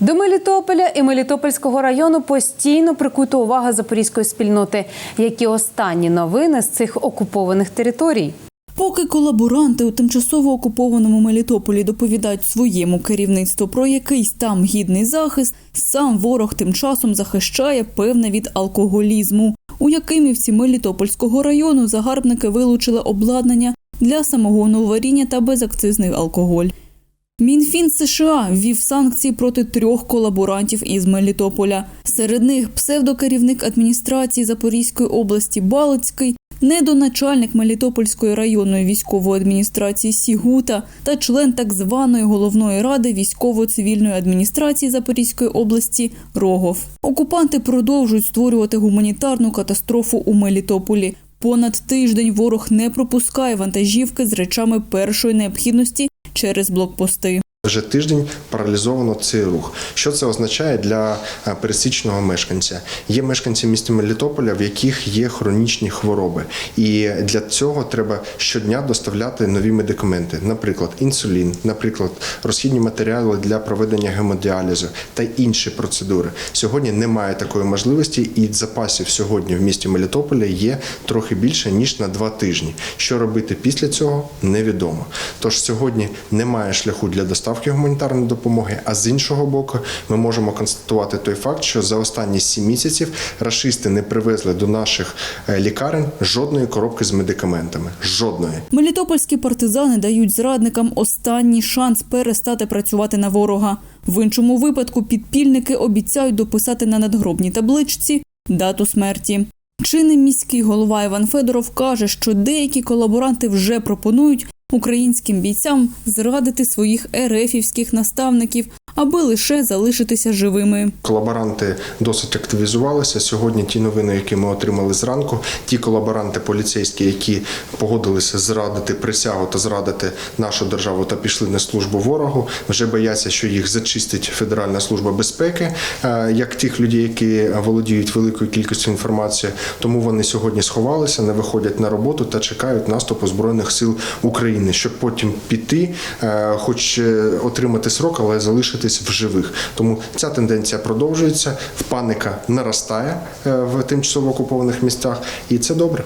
До Мелітополя і Мелітопольського району постійно прикута увага запорізької спільноти. Які останні новини з цих окупованих територій? Поки колаборанти у тимчасово окупованому Мелітополі доповідають своєму керівництву про якийсь там гідний захист, сам ворог тим часом захищає певне від алкоголізму. У Якимівці Мелітопольського району загарбники вилучили обладнання для самогонного варіння та безакцизний алкоголь. Мінфін США ввів санкції проти трьох колаборантів із Мелітополя. Серед них псевдокерівник адміністрації Запорізької області Балицький, недоначальник Мелітопольської районної військової адміністрації Сігута та член так званої головної ради військово-цивільної адміністрації Запорізької області Рогов. Окупанти продовжують створювати гуманітарну катастрофу у Мелітополі. Понад тиждень ворог не пропускає вантажівки з речами першої необхідності через блокпости. Вже тиждень паралізовано цей рух. Що це означає для е, пересічного мешканця? Є мешканці міста Мелітополя, в яких є хронічні хвороби, і для цього треба щодня доставляти нові медикаменти, наприклад, інсулін, наприклад, розхідні матеріали для проведення гемодіалізу та інші процедури. Сьогодні немає такої можливості, і запасів сьогодні в місті Мелітополя є трохи більше ніж на два тижні. Що робити після цього, невідомо. Тож сьогодні немає шляху для доставки гуманітарної допомоги. А з іншого боку, ми можемо констатувати той факт, що за останні сім місяців рашисти не привезли до наших е, лікарень жодної коробки з медикаментами. Жодної. Мелітопольські партизани дають зрадникам останній шанс перестати працювати на ворога. В іншому випадку підпільники обіцяють дописати на надгробній табличці дату смерті. Чинний міський голова Іван Федоров каже, що деякі колаборанти вже пропонують українським бійцям зрадити своїх ерефівських наставників, аби лише залишитися живими. Колаборанти досить активізувалися. Сьогодні ті новини, які ми отримали зранку, ті колаборанти поліцейські, які погодилися зрадити присягу та зрадити нашу державу та пішли на службу ворогу, вже бояться, що їх зачистить Федеральна служба безпеки, е, як тих людей, які володіють великою кількістю інформації. Тому вони сьогодні сховалися, не виходять на роботу та чекають наступу збройних сил України, щоб потім піти, е, хоч е, отримати срок, але залишитись в живих. Тому ця тенденція продовжується. Паніка наростає е, в тимчасово окупованих місцях, і це добре.